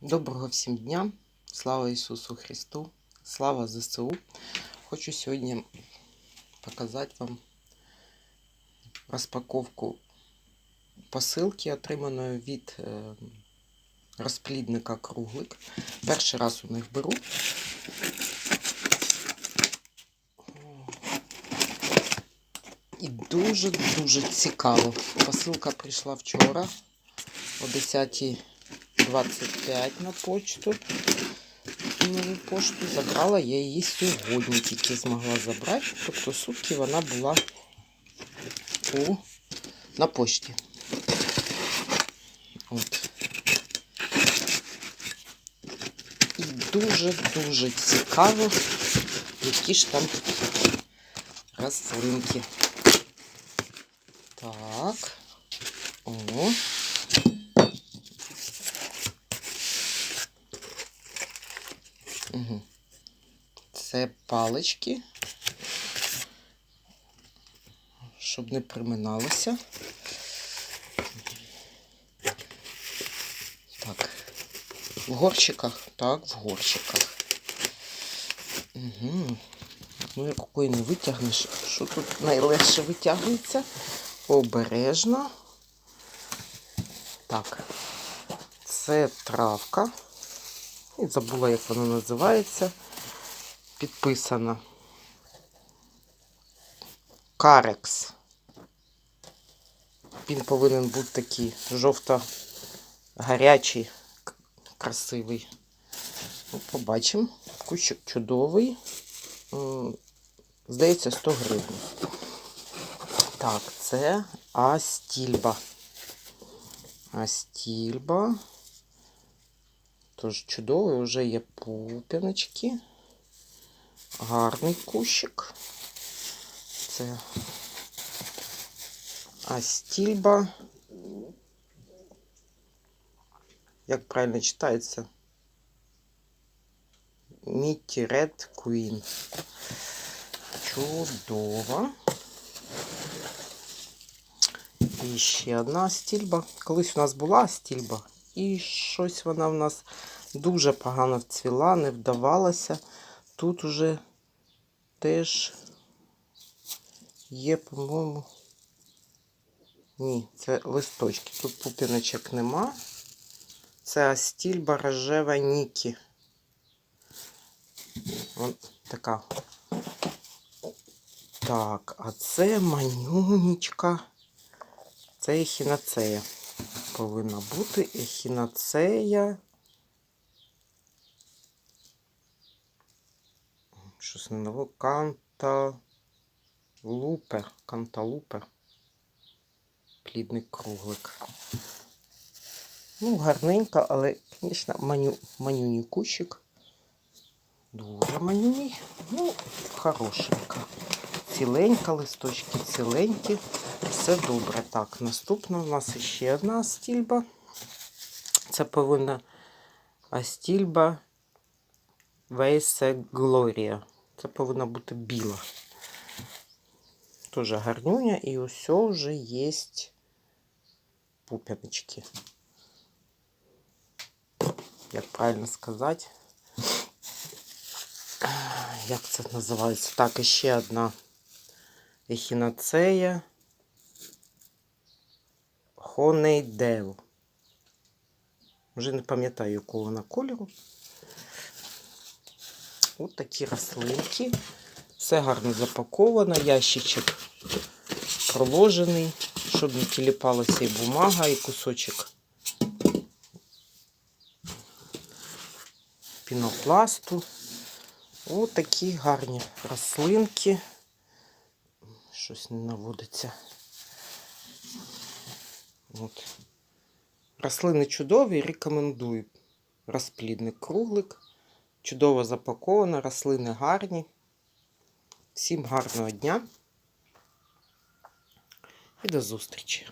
Доброго всім дня! Слава Ісусу Христу! Слава ЗСУ! Хочу сьогодні показати вам розпаковку посилки, отриманої від е, розплідника Круглик. Перший раз у них беру. І дуже-дуже цікаво. Посилка прийшла вчора о 10 25 на почту. Нову пошту забрала я її сьогодні, тільки змогла забрати. Тобто сутки вона була у, на пошті. От. І дуже-дуже цікаво, які ж там рослинки. Так. О. Угу. Це палички, щоб не приминалося. Так, в горщиках, так, в горщиках. Угу. Ну, рукою не витягнеш. Що тут найлегше витягується? Обережно. Так, це травка. І забула, як вона називається. Підписана. Карекс. Він повинен бути такий жовто-гарячий, красивий. Ну, побачимо. Кущик чудовий. Здається, 100 гривень. Так, це Астільба. Астільба. Тож чудовий, вже є пуп'яночки. Гарний кущик. Це Астільба. Як правильно читається? Мітті Ред Queen. Чудова. І ще одна стільба. Колись у нас була стільба. І щось вона в нас дуже погано вцвіла, не вдавалася. Тут уже теж є, по-моєму, ні, це листочки. Тут пупіночок нема. Це астільба рожева Нікі. Вон така. Так, а це манюнічка. Це ехінацея повинна бути ехінацея. Щось не ново. Канталупер. Канталупер. Плідний круглик. Ну, гарненько, але, звісно, маню, манюній кущик. Дуже манюній. Ну, хорошенька. Ціленька, листочки ціленькі. Все добре. Так, наступна у нас ще одна стільба. Це повинна астільба Вейсе Глорія. Це повинна бути біла. Тоже гарнюня, і усе вже є пуп'яночки. Як правильно сказати? Як це називається? Так, і ще одна ехінацея. Хонейдел. Вже не пам'ятаю, якого вона кольору. Ось такі рослинки. Все гарно запаковано, ящичок проложений, щоб не тіліпалася і бумага, і кусочок пінопласту. Ось такі гарні рослинки. Щось не наводиться. От. Рослини чудові, рекомендую. Розплідник круглик. Чудово запаковано, рослини гарні. Всім гарного дня і до зустрічі!